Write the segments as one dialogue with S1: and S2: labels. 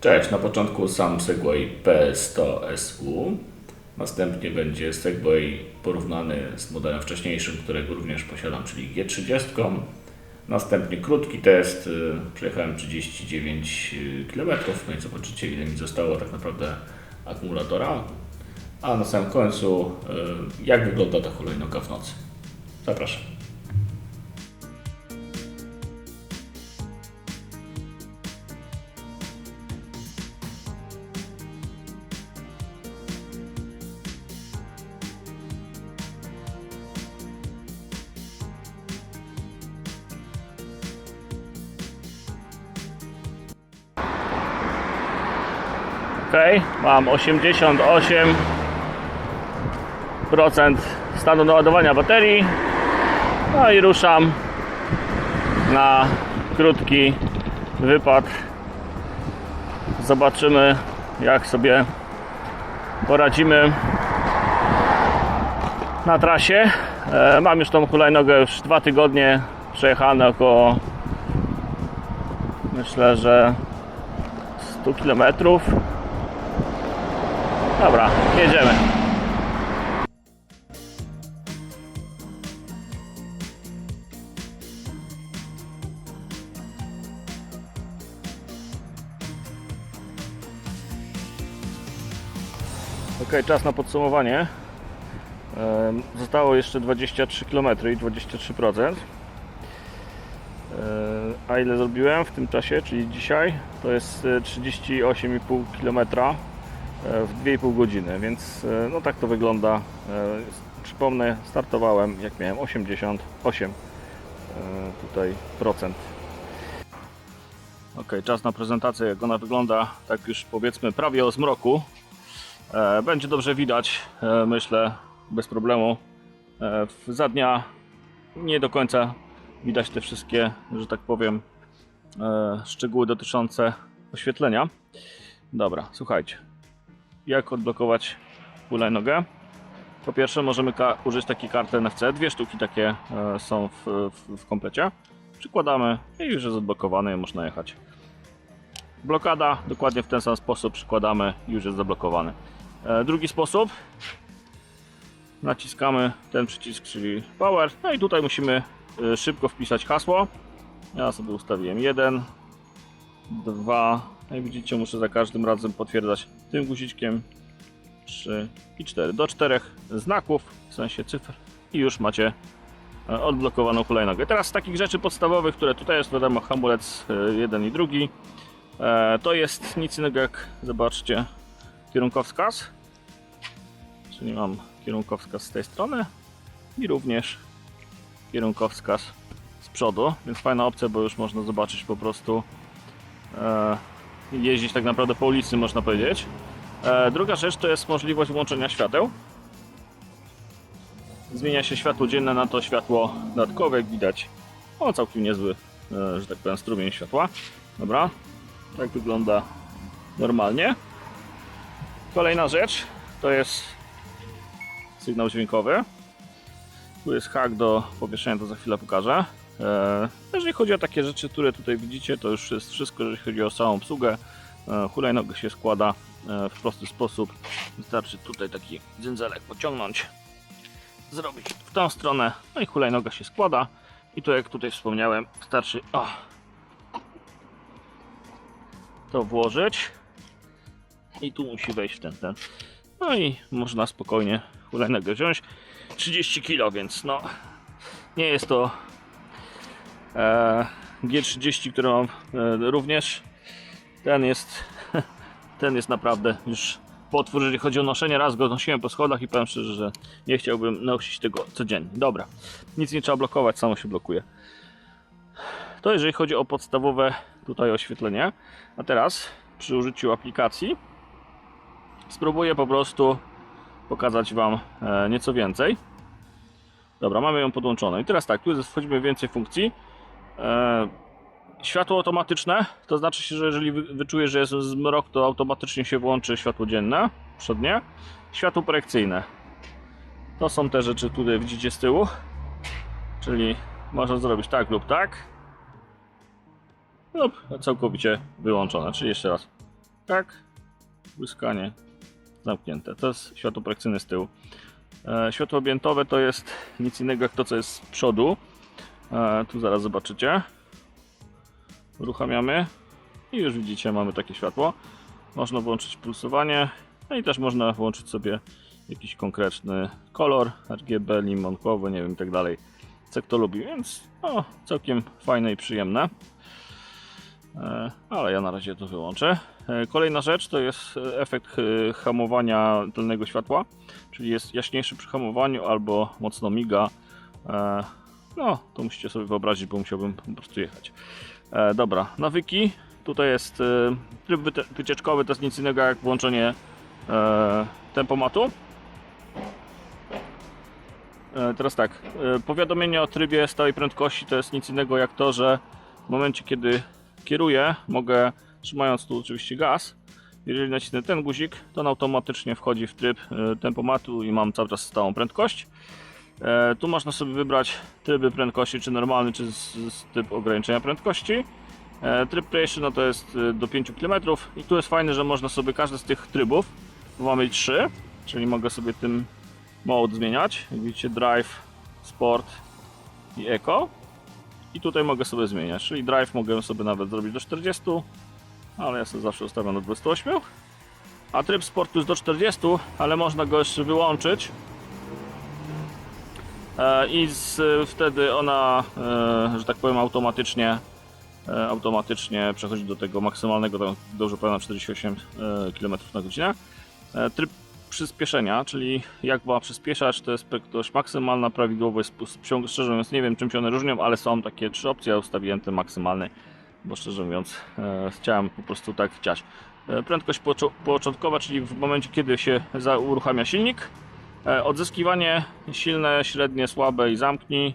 S1: Cześć, na początku sam Segway P100SU. Następnie będzie Segway porównany z modelem wcześniejszym, którego również posiadam, czyli G30. Następnie krótki test. y, Przejechałem 39 km, no i zobaczycie ile mi zostało tak naprawdę akumulatora. A na samym końcu y, jak wygląda ta hulajnoga w nocy. Zapraszam. Mam 88% stanu naładowania baterii. No i ruszam na krótki wypad. Zobaczymy, jak sobie poradzimy na trasie. E, Mam już tą hulajnogę już dwa tygodnie przejechane około myślę, że 100 kilometrów. Dobra, jedziemy. Ok, czas na podsumowanie. Zostało jeszcze 23 km i 23%. E, A ile zrobiłem w tym czasie, czyli dzisiaj, to jest e, 38,5 km e, w 2,5 godziny, więc e, no tak to wygląda. E, Przypomnę, startowałem jak miałem 88 e, tutaj procent. Ok, czas na prezentację, jak ona wygląda, tak już powiedzmy prawie o zmroku. E, Będzie dobrze widać, e, myślę, bez problemu. E, Za dnia nie do końca widać te wszystkie, że tak powiem, e, szczegóły dotyczące oświetlenia. Dobra, słuchajcie. Jak odblokować hulajnogę? Po pierwsze możemy użyć takiej karty NFC. Dwie sztuki takie e, są w, w, w komplecie. Przykładamy i już jest odblokowany i można jechać. Blokada, dokładnie w ten sam sposób przykładamy i już jest zablokowany. E, drugi sposób. Naciskamy ten przycisk, czyli Power. No i tutaj musimy e, szybko wpisać hasło. Ja sobie ustawiłem 1, 2. Jak widzicie, muszę za każdym razem potwierdzać tym guziczkiem 3 i 4. Do 4 znaków, w sensie cyfr, i już macie e, odblokowaną hulajnogę. Teraz z takich rzeczy podstawowych, które tutaj jest, wiadomo, hamulec e, jeden i drugi. E, To jest nic innego jak, zobaczcie, kierunkowskaz. Czyli mam kierunkowskaz z tej strony i również kierunkowskaz z przodu, więc fajna opcja, bo już można zobaczyć po prostu jeździć tak naprawdę po ulicy, można powiedzieć. E, druga rzecz to jest możliwość włączenia świateł. Zmienia się światło dzienne na to światło dodatkowe, jak widać. O, całkiem niezły, e, że tak powiem, strumień światła. Dobra, tak wygląda normalnie. Kolejna rzecz to jest sygnał dźwiękowy. Tu jest hak do powieszenia, to za chwilę pokażę. E, Jeżeli chodzi o takie rzeczy, które tutaj widzicie, to już jest wszystko, jeżeli chodzi o samą obsługę. E, Hulajnogę się składa e, w prosty sposób. Wystarczy tutaj taki dzynzelek pociągnąć, zrobić w tą stronę, no i hulajnoga się składa. I to jak tutaj wspomniałem, wystarczy o, to włożyć i tu musi wejść ten, ten. No i można spokojnie hulajnogę wziąć. 30 kg, więc no nie jest to G30, który mam e, również. Ten jest ten jest naprawdę już potwór, jeżeli chodzi o noszenie. Raz go nosiłem po schodach i powiem szczerze, że nie chciałbym nosić tego codziennie. Dobra, nic nie trzeba blokować, samo się blokuje. To jeżeli chodzi o podstawowe tutaj oświetlenie. A teraz przy użyciu aplikacji spróbuję po prostu pokazać Wam e, nieco więcej. Dobra, mamy ją podłączoną. I teraz tak, tu wchodzimy więcej funkcji. E, światło automatyczne, to znaczy że jeżeli wy- wyczuję, że jest zmrok, to automatycznie się włączy światło dzienne, przodnie. Światło projekcyjne. To są te rzeczy, które widzicie z tyłu. Czyli można zrobić tak lub tak. Lub całkowicie wyłączone. Czyli jeszcze raz tak, błyskanie, zamknięte. To jest światło projekcyjne z tyłu. E, światło objętowe to jest nic innego jak to, co jest z przodu. E, tu zaraz zobaczycie. Uruchamiamy i już widzicie, mamy takie światło. Można włączyć pulsowanie, no i też można włączyć sobie jakiś konkretny kolor, RGB, limonkowy, nie wiem i tak dalej, co kto lubi, więc no, całkiem fajne i przyjemne. E, Ale ja na razie to wyłączę. E, Kolejna rzecz to jest e, efekt e, hamowania tylnego światła, czyli jest jaśniejszy przy hamowaniu albo mocno miga. E, No, to musicie sobie wyobrazić, bo musiałbym po prostu jechać. E, Dobra, nawyki. Tutaj jest e, tryb wycieczkowy, to jest nic innego jak włączenie e, tempomatu. E, Teraz tak, e, powiadomienie o trybie stałej prędkości to jest nic innego jak to, że w momencie kiedy kieruję, mogę trzymając tu oczywiście gaz, jeżeli nacisnę ten guzik, to on automatycznie wchodzi w tryb e, tempomatu i mam cały czas stałą prędkość. E, Tu można sobie wybrać tryby prędkości, czy normalny, czy z, z typ ograniczenia prędkości. E, Tryb Creation no to jest e, do 5 km i tu jest fajne, że można sobie każdy z tych trybów, bo mamy 3, czyli mogę sobie tym mode zmieniać. Widzicie Drive, Sport i Eco. I tutaj mogę sobie zmieniać, czyli Drive mogę sobie nawet zrobić do 40, ale ja sobie zawsze ustawiam do 28. A tryb sportu jest do 40, ale można go jeszcze wyłączyć. E, I z, wtedy ona, e, że tak powiem, automatycznie e, automatycznie przechodzi do tego maksymalnego, tam dobrze pamiętam, 48 e, km na godzinę. Tryb przyspieszenia, czyli jak ma przyspieszać, to jest prędkość maksymalna, prawidłowość, szczerze mówiąc nie wiem czym się one różnią, ale są takie trzy opcje, ja ustawiłem ten maksymalny, bo szczerze mówiąc e, chciałem po prostu tak chciać. E, Prędkość początkowa, czyli w momencie kiedy się uruchamia silnik, Odzyskiwanie silne, średnie, słabe i zamknij.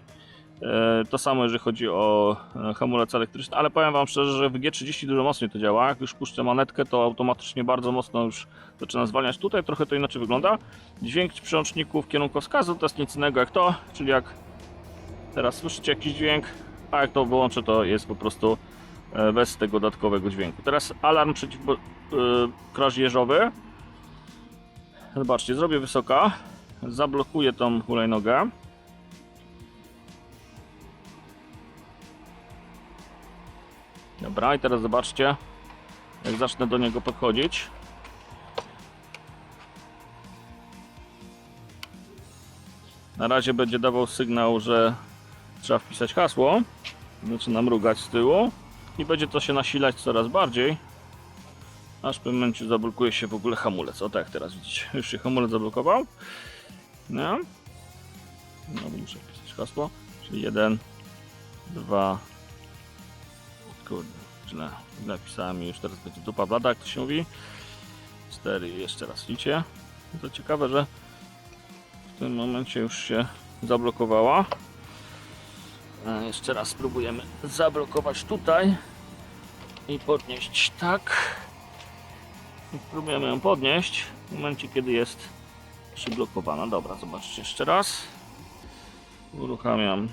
S1: E, To samo jeżeli chodzi o e, hamulec elektryczny, ale powiem Wam szczerze, że w G30 dużo mocniej to działa. Jak już puszczę manetkę, to automatycznie bardzo mocno już zaczyna zwalniać. Tutaj trochę to inaczej wygląda. Dźwięk przełączników kierunkowskazu to jest nic innego jak to, czyli jak teraz słyszycie jakiś dźwięk, a jak to wyłączę, to jest po prostu e, bez tego dodatkowego dźwięku. Teraz alarm przeciwkradzieżowy. Zobaczcie, zrobię wysoka, zablokuję tą hulajnogę. Dobra, i teraz zobaczcie, jak zacznę do niego podchodzić. Na razie będzie dawał sygnał, że trzeba wpisać hasło. Zaczyna mrugać z tyłu i będzie to się nasilać coraz bardziej. Aż w pewnym momencie zablokuje się w ogóle hamulec. O tak, teraz widzicie. Już się hamulec zablokował. No. No, muszę wpisać hasło. Czyli 1, 2. Kurde, źle napisałem i już teraz będzie dupa blada, jak to się mówi. 4 i jeszcze raz widzicie. To ciekawe, że w tym momencie już się zablokowała. E, Jeszcze raz spróbujemy zablokować tutaj i podnieść tak. Spróbujemy ją podnieść w momencie, kiedy jest przyblokowana. Dobra, zobaczcie jeszcze raz. Uruchamiam.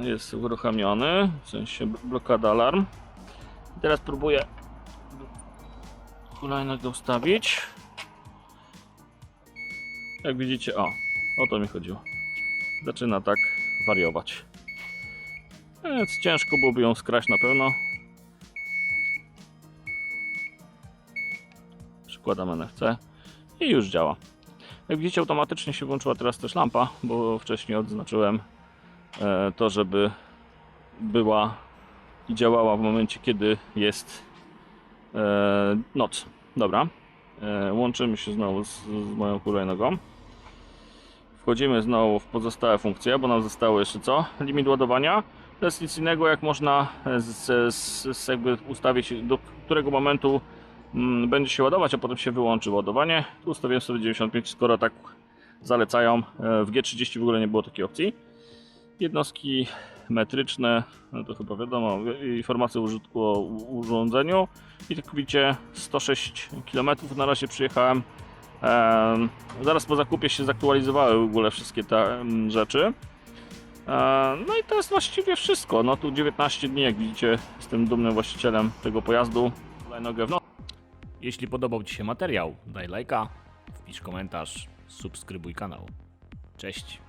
S1: E, Jest uruchamiony, w sensie blokada alarm. I teraz próbuję hulajnogę ustawić. Jak widzicie, o, o to mi chodziło. Zaczyna tak wariować. Więc ciężko byłoby ją skraść na pewno. Przykładam NFC i już działa. Jak widzicie, automatycznie się włączyła teraz też lampa, bo wcześniej odznaczyłem e, to, żeby była i działała w momencie, kiedy jest e, noc. Dobra. E, łączymy się znowu z, z moją hulajnogą. Wchodzimy znowu w pozostałe funkcje, bo nam zostało jeszcze co? Limit ładowania. To jest nic innego, jak można z, z, z ustawić, do którego momentu będzie się ładować, a potem się wyłączy ładowanie. Tu ustawiłem sobie 95, skoro tak zalecają. E, W G30 w ogóle nie było takiej opcji. Jednostki metryczne, no to chyba wiadomo, informacje użytku o urządzeniu. I tak widzicie, 106 km na razie przyjechałem. Em, zaraz po zakupie się zaktualizowały w ogóle wszystkie te rzeczy. No i to jest właściwie wszystko. No tu 19 dni, jak widzicie, jestem dumnym właścicielem tego pojazdu. Hulajnogę w no-
S2: jeśli podobał Ci się materiał, daj lajka, wpisz komentarz, subskrybuj kanał. Cześć!